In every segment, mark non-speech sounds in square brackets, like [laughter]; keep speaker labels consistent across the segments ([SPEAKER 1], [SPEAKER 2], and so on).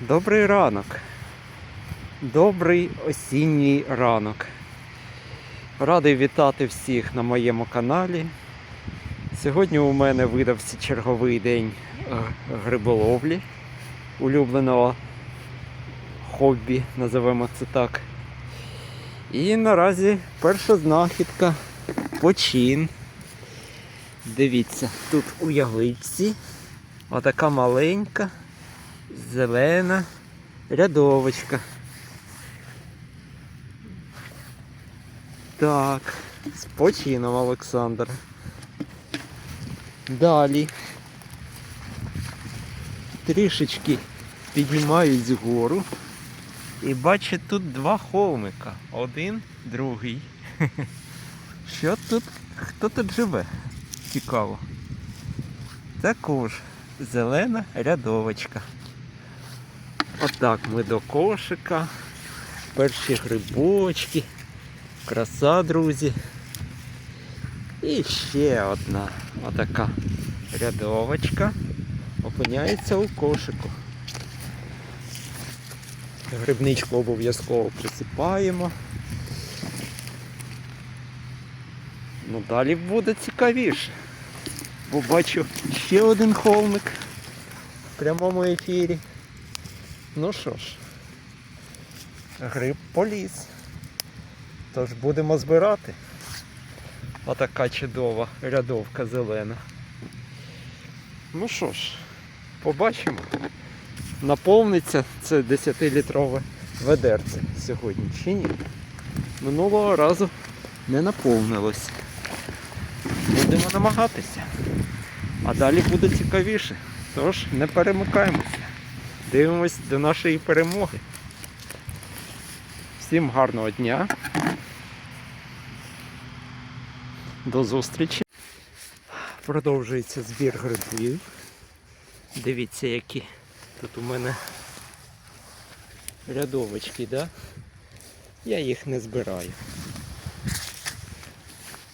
[SPEAKER 1] Добрий ранок. Добрий осінній ранок. Радий вітати всіх на моєму каналі. Сьогодні у мене видався черговий день е, гриболовлі, улюбленого хобі, називаємо це так. І наразі перша знахідка почин. Дивіться, тут у ягличці отака маленька зелена рядовочка. Так, з почином, Олександр. Далі. Трішечки піднімаюсь вгору. І бачу тут два холмика. Один, другий. [laughs] Що тут? Хто тут живе? Цікаво. Також зелена рядовочка. Отак ми до кошика. Перші грибочки. Краса, друзі. І ще одна отака рядовочка опиняється у кошику. Грибничку обов'язково присипаємо. Ну далі буде цікавіше. Бо бачу ще один холмик в прямому ефірі. Ну що ж, гриб поліз. Тож будемо збирати. Отака чудова рядовка зелена. Ну що ж, побачимо. Наповниться це 10-літрове ведерце сьогодні чи ні. Минулого разу не наповнилось. Будемо намагатися. А далі буде цікавіше. Тож не перемикаємося. Дивимось до нашої перемоги. Всім гарного дня. До зустрічі. Продовжується збір грибів. Дивіться, які тут у мене рядовочки, да? Я їх не збираю.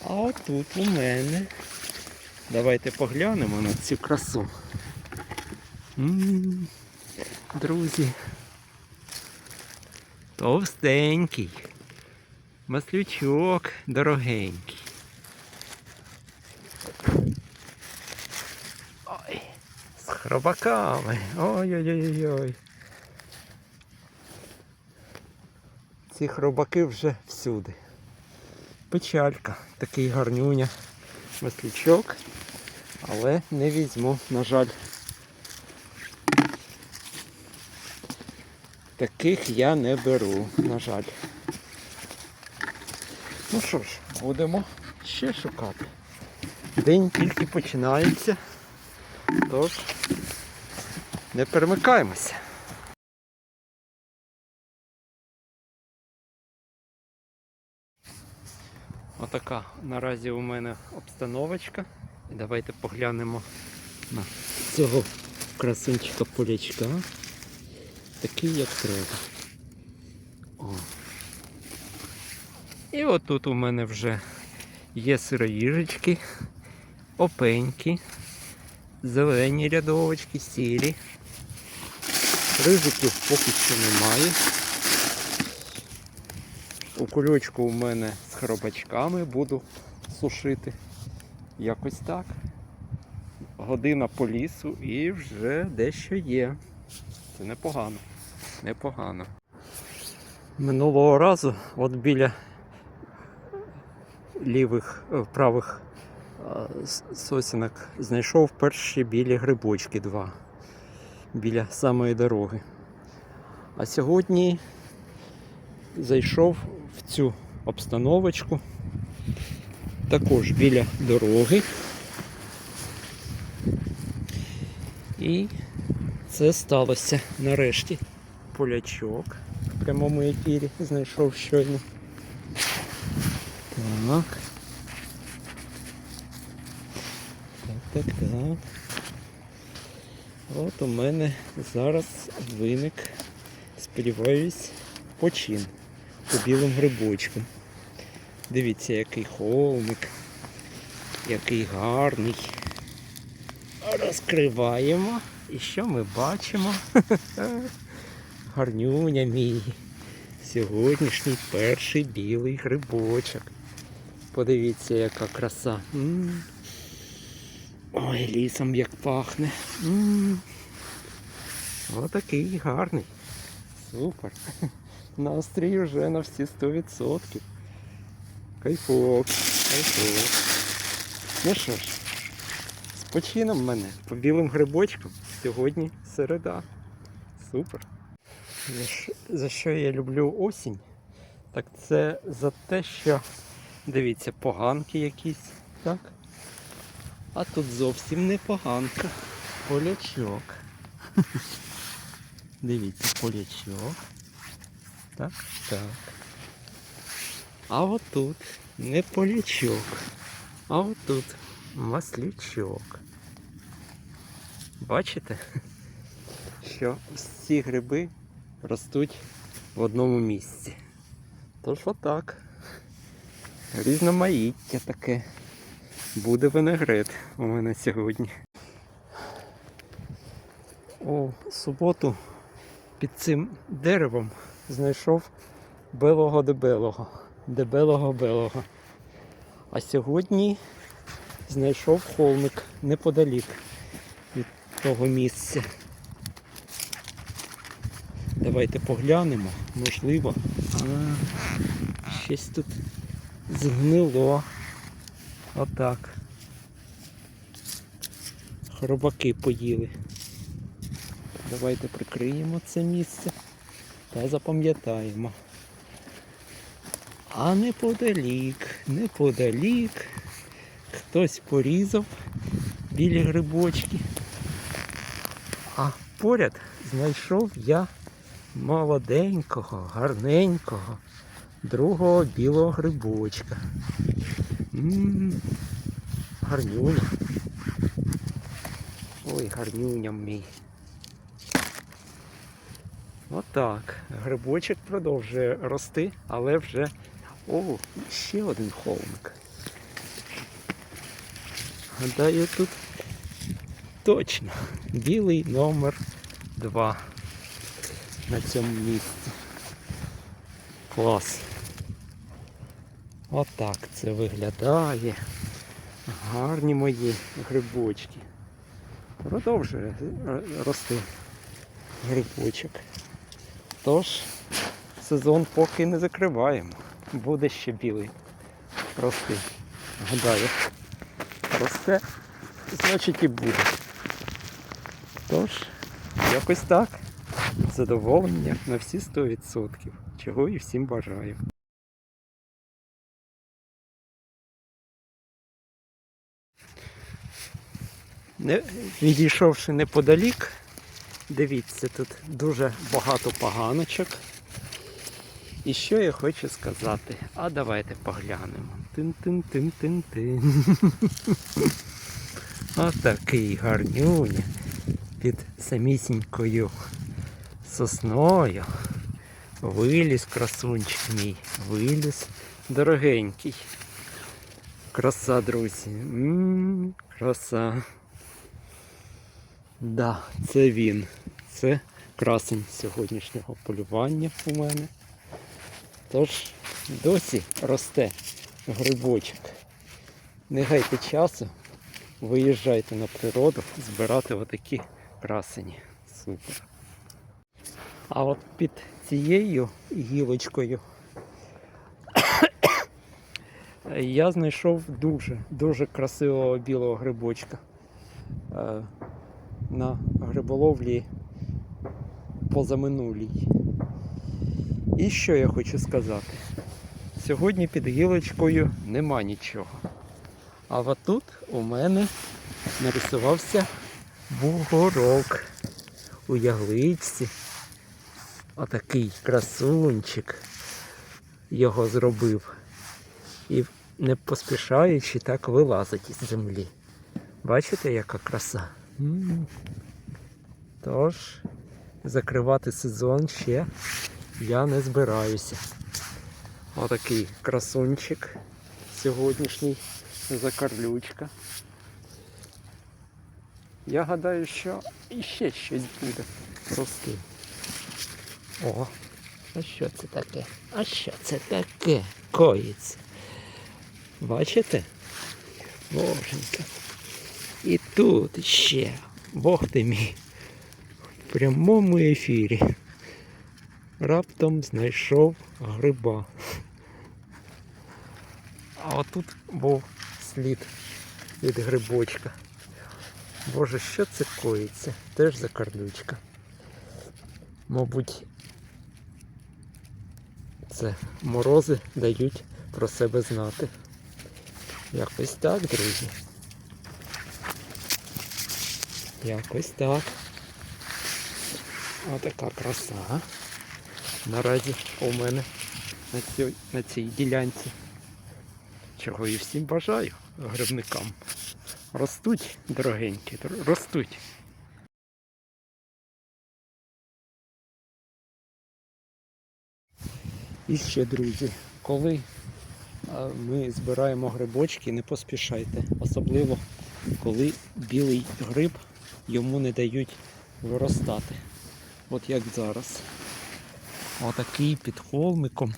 [SPEAKER 1] А отут у мене. Давайте поглянемо на цю красу. М, Друзі. Товстенький. Маслючок дорогенький. Ой, з хробаками. Ой-ой-ой-ой. Ці хробаки вже всюди. Печалька, такий гарнюня. Маслючок. Але не візьму, на жаль. Таких я не беру, на жаль. Ну що ж, будемо ще шукати. День тільки починається. Тож не перемикаємося. Отака наразі у мене обстановочка. Давайте поглянемо на цього красунчика полячка. Такий як треба. О. І отут у мене вже є сироїжечки, опеньки, зелені рядовочки, сірі. Ризиків поки що немає. У кульочку у мене з хробачками буду сушити. Якось так. Година по лісу і вже дещо є. Це непогано. Непогано. Минулого разу от біля лівих е, правих е, сосінок знайшов перші білі грибочки два біля самої дороги. А сьогодні зайшов в цю обстановочку також біля дороги. І це сталося нарешті. Полячок в прямому ефірі знайшов щойно. Так. Так, так, так. От у мене зараз виник, сподіваюсь, почин по білим грибочкам. Дивіться, який холмик, який гарний. Розкриваємо. І що ми бачимо? [laughs] гарнюня мій. Сьогоднішній перший білий грибочок. Подивіться, яка краса. М. Ой, лісом як пахне. М. Отакий гарний. Супер. Настрій вже на всі 100%. Кайфок, кайфок. Ну що ж, з почином мене по білим грибочкам. Сьогодні середа. Супер. [laughs] За що, я люблю осінь? Так це за те, що дивіться, поганки якісь, так? А тут зовсім не поганка. Полячок. [laughs] Дивіться, полячок. Так, так. А отут не полячок, а отут маслючок. Бачите, [laughs] що всі гриби ростуть в одному місці. Тож отак. Різноманіття таке. Буде винегрет у мене сьогодні. У суботу під цим деревом знайшов белого дебелого. Дебелого белого. А сьогодні знайшов холмик неподалік від того місця. Давайте поглянемо, можливо. Щось тут згнило. Отак. Хробаки поїли. Давайте прикриємо це місце та запам'ятаємо. А неподалік, неподалік хтось порізав білі грибочки. А поряд знайшов я молоденького, гарненького, другого білого грибочка. М, Гарнюня. Ой, гарнюня мій. Отак. Грибочок продовжує рости, але вже. О, ще один холмик. Гадаю, тут точно білий номер 2 на цьому місці. Клас. Отак це виглядає. Гарні мої грибочки. Продовжує рости грибочок. Тож, сезон поки не закриваємо. Буде ще білий рости. Гадаю. Росте, значить і буде. Тож, якось так. Задоволення на всі 100%. Чого і всім бажаю. Не, відійшовши неподалік, дивіться, тут дуже багато поганочок. І що я хочу сказати? А давайте поглянемо. Тин-тин-тин-тин-тин. [laughs] Отакий гарнюня під самісінькою сосною. Виліз красунчик мій. Виліз дорогенький. Краса, друзі. М, краса. Да, це він. Це красень сьогоднішнього полювання у мене. Тож досі росте грибочок. Не гайте часу, виїжджайте на природу збирати отакі красені. Супер. А от під цією гілочкою [coughs] я знайшов дуже, дуже красивого білого грибочка. Е, На гриболовлі позаминулій. І що я хочу сказати? Сьогодні під гілочкою нема нічого. А от тут у мене нарисувався бугорок у ягличці. Отакий красунчик його зробив. І не поспішаючи так вилазить із землі. Бачите, яка краса? Тож, закривати сезон ще я не збираюся. Отакий красунчик сьогоднішній закарлючка. Я гадаю, що іще щось буде рости. О, а що це таке? А що це таке? Коїться. Бачите? Боженька. І тут ще. Бог ти мій. В прямому ефірі. Раптом знайшов гриба. А отут був слід від грибочка. Боже, що це коїться? Теж закарлючка. Мабуть, це морози дають про себе знати. Якось так, друзі. Якось так. Отака краса. Наразі у мене на цій, на цій ділянці. Чого і всім бажаю грибникам. Ростуть, дорогенькі, ростуть. І ще, друзі, коли ми збираємо грибочки, не поспішайте. Особливо, коли білий гриб йому не дають виростати. От як зараз. Отакий під холмиком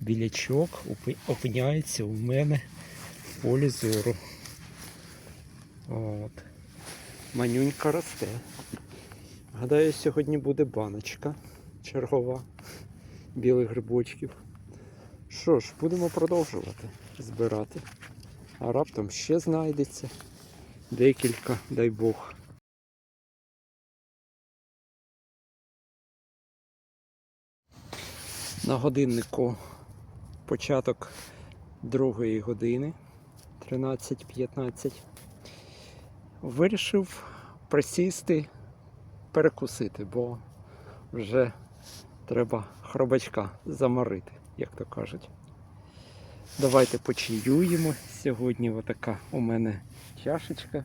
[SPEAKER 1] білячок опиняється у мене в полі зору. От. Манюнька росте. Гадаю, сьогодні буде баночка чергова білих грибочків. Що ж, будемо продовжувати збирати. А раптом ще знайдеться декілька, дай Бог. На годиннику початок другої години 13.15. Вирішив присісти, перекусити, бо вже треба хробачка заморити, як то кажуть. Давайте почаюємо. Сьогодні отака у мене чашечка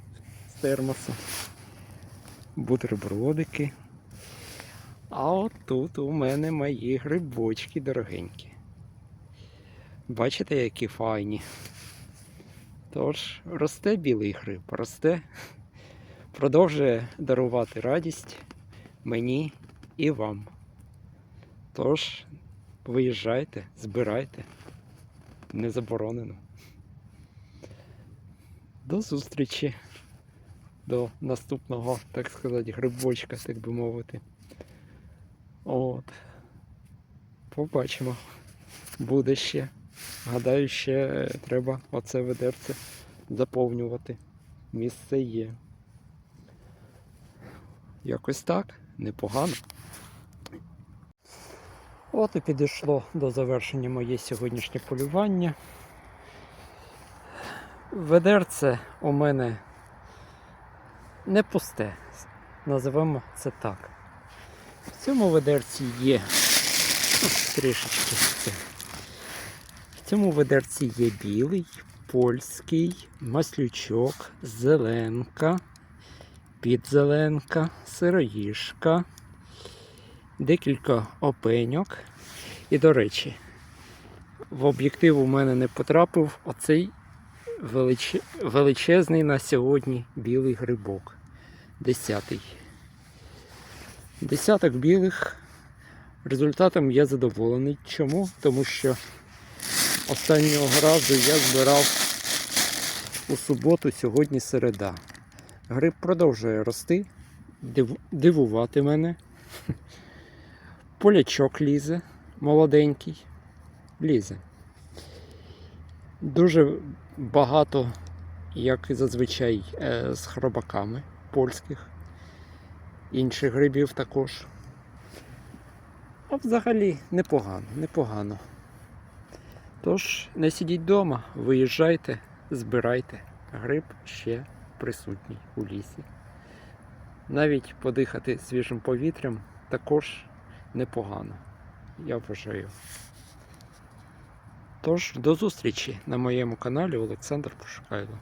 [SPEAKER 1] з термосу, бутербродики. А от тут у мене мої грибочки дорогенькі. Бачите, які файні. Тож, росте білий гриб, росте, продовжує дарувати радість мені і вам. Тож, виїжджайте, збирайте. Не заборонено. До зустрічі. До наступного, так сказати, грибочка, так би мовити. От. Побачимо. Буде ще. Гадаю, ще треба оце ведерце заповнювати. Місце є. Якось так, непогано. От і підійшло до завершення моє сьогоднішнє полювання. Ведерце у мене не пусте, називаємо це так. В цьому ведерці є ну, трішечки. В цьому ведерці є білий, польський, маслючок, зеленка, підзеленка, сироїшка, декілька опеньок. І, до речі, в об'єктив у мене не потрапив оцей велич... величезний на сьогодні білий грибок. Десятий. Десяток білих. Результатом я задоволений. Чому? Тому що останнього разу я збирав у суботу, сьогодні середа. Гриб продовжує рости, див- дивувати мене. Полячок лізе, молоденький, лізе. Дуже багато, як і зазвичай, е, з хробаками польських, інших грибів також. А взагалі непогано, непогано. Тож, не сидіть вдома, виїжджайте, збирайте. Гриб ще присутній у лісі. Навіть подихати свіжим повітрям також непогано. Я вважаю. Тож, до зустрічі на моєму каналі Олександр Пошукайло.